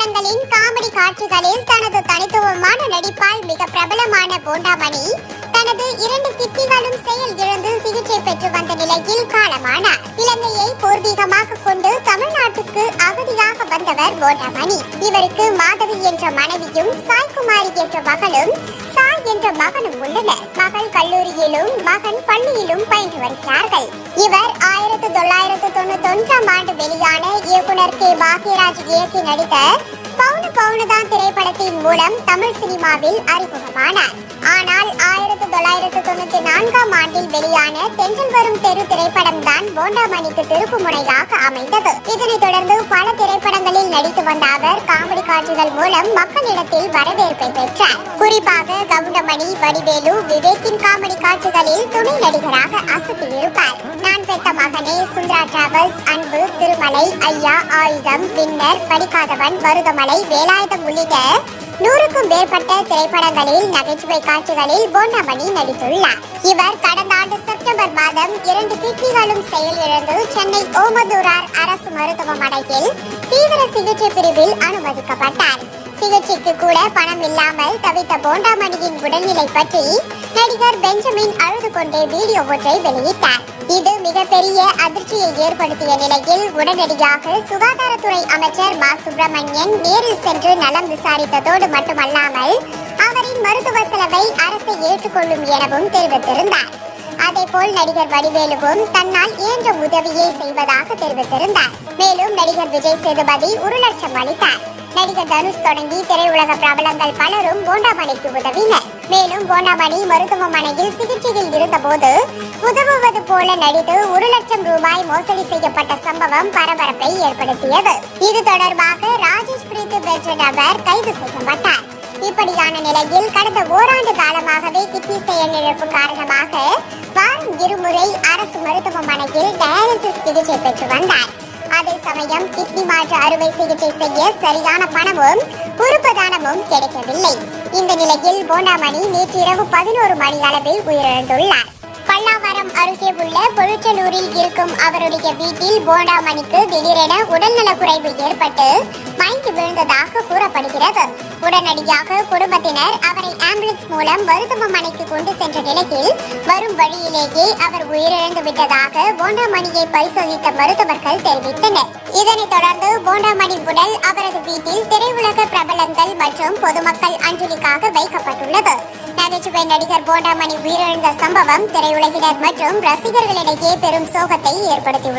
படங்களின் காமெடி காட்சிகளில் தனது தனித்துவமான நடிப்பால் மிக பிரபலமான போண்டாமணி தனது இரண்டு கிட்னிகளும் செயல் இழந்து சிகிச்சை பெற்று வந்த நிலையில் காலமானார். இலங்கையை பூர்வீகமாக கொண்டு தமிழ்நாட்டுக்கு அகதியாக வந்தவர் போண்டாமணி. இவருக்கு மாதவி என்ற மனைவியும் சாய்குமாரி என்ற மகளும் சாய் என்ற மகனும் உள்ளனர். மகள் கல்லூரியிலும் மகன் பள்ளியிலும் பயின்று வருகிறார்கள். இவர் ஆயிரத்தி தொள்ளாயிரத்து தொண்ணூத்தி ஒன்றாம் ஆண்டு வெளியான இயக்குனர் கே. பாக்யராஜ் இயக்கி நடித்த பவுனு பவுனுதான் திரைப்படத்தின் மூலம் தமிழ் சினிமாவில் அறிமுகமானார். ஆனால் ஆயிரத்தி தொள்ளாயிரத்து தொண்ணூத்தி நான்காம் ஆண்டில் வெளியான தென்றல் வரும் தெரு திரைப்படம் தான் போண்டாமணிக்கு திருப்பு முறையாக அமைந்தது. இதனைத் தொடர்ந்து பல திரைப்படங்களில் நடித்து வந்த அவர் காமெடி காட்சிகள் மூலம் மக்களிடத்தில் வரவேற்பை பெற்றார். குறிப்பாக மணி வடிவேலு விவேக்கின் காமெடி காட்சிகளில் துணை நடிகராக அசத்தியிருப்பார் நான் பெத்த மகனே சுந்தரா டிராவல்ஸ் அன்பு திருமலை ஐயா ஆயுதம் பின்னர் படிக்காதவன் மருதமலை வேலாயுதம் உள்ளிட்ட நூறுக்கும் மேற்பட்ட திரைப்படங்களில் நகைச்சுவை காட்சிகளில் பொன்னமணி நடித்துள்ளார். இவர் கடந்த ஆண்டு செப்டம்பர் மாதம் இரண்டு கிட்னிகளும் செயலிழந்து சென்னை ஓமதூரார் அரசு மருத்துவமனையில் தீவிர சிகிச்சை பிரிவில் அனுமதிக்கப்பட்டார். சிகிச்சைக்கு கூட பணம் இல்லாமல் தவித்த போண்டாமணியின் உடல்நிலை பற்றி நடிகர் பெஞ்சமின் அழுது கொண்டே வீடியோ ஒன்றை வெளியிட்டார். இது மிகப்பெரிய அதிர்ச்சியை ஏற்படுத்திய நிலையில் உடனடியாக சுகாதாரத்துறை அமைச்சர் மா. சுப்பிரமணியன் நேரில் சென்று நலம் விசாரித்ததோடு மட்டுமல்லாமல் அவரின் மருத்துவ செலவை அரசு ஏற்றுக்கொள்ளும் எனவும் தெரிவித்திருந்தார். அதேபோல் நடிகர் வடிவேலுவும் தன்னால் இயன்ற உதவியை செய்வதாக தெரிவித்திருந்தார். மேலும் நடிகர் விஜய் சேதுபதி ஒரு லட்சம் அளித்தார். நடிகர் தனுஷ் தொடங்கி திரையுலக பிரபலங்கள் பலரும் போண்டாமணிக்கு உதவினர். மேலும் போண்டாமணி மருத்துவமனையில் சிகிச்சையில் இருந்தபோது உதவுவது போல நடித்து ஒரு லட்சம் ரூபாய் மோசடி செய்யப்பட்ட சம்பவம் பரபரப்பை ஏற்படுத்தியது. இது தொடர்பாக ராஜேஷ் பிரீத்து பெற்ற நபர் கைது செய்யப்பட்டார். இப்படியான நிலையில் கடந்த ஓராண்டு காலமாகவே கிட்னி செயலிழப்பு காரணமாக வாரம் இருமுறை அரசு மருத்துவமனையில் டயாலிசிஸ் சிகிச்சை பெற்று வந்தார். அதே சமயம் கிட்னி மாற்று அறுவை சிகிச்சை செய்ய சரியான பணமும் உறுப்பு கிடைக்கவில்லை. இந்த நிலையில் போண்டாமணி நேற்று இரவு பதினோரு மணி அளவில் உயிரிழந்துள்ளார். பல்லாவரம் அருகே உள்ள பொழுச்சலூரில் இருக்கும் அவருடைய வீட்டில் போண்டாமணிக்கு திடீரென உடல்நலக் குறைவு ஏற்பட்டு இருந்ததாக கூறப்படுகிறது. உடனடியாக குடும்பத்தினர் அவரை ஆம்புலன்ஸ் மூலம் மருத்துவமனைக்கு கொண்டு சென்ற நிலையில் வரும் வழியிலேயே அவர் உயிரிழந்து விட்டதாக போண்டாமணியை பரிசோதித்த மருத்துவர்கள் தெரிவித்தனர். இதனைத் தொடர்ந்து போண்டாமணி உடல் அவரது வீட்டில் திரையுலக பிரபலங்கள் மற்றும் பொதுமக்கள் அஞ்சலிக்காக வைக்கப்பட்டுள்ளது. நகைச்சுவை நடிகர் போண்டாமணி உயிரிழந்த சம்பவம் திரையுலகினர் மற்றும் ரசிகர்களிடையே பெரும் சோகத்தை ஏற்படுத்தியுள்ளது.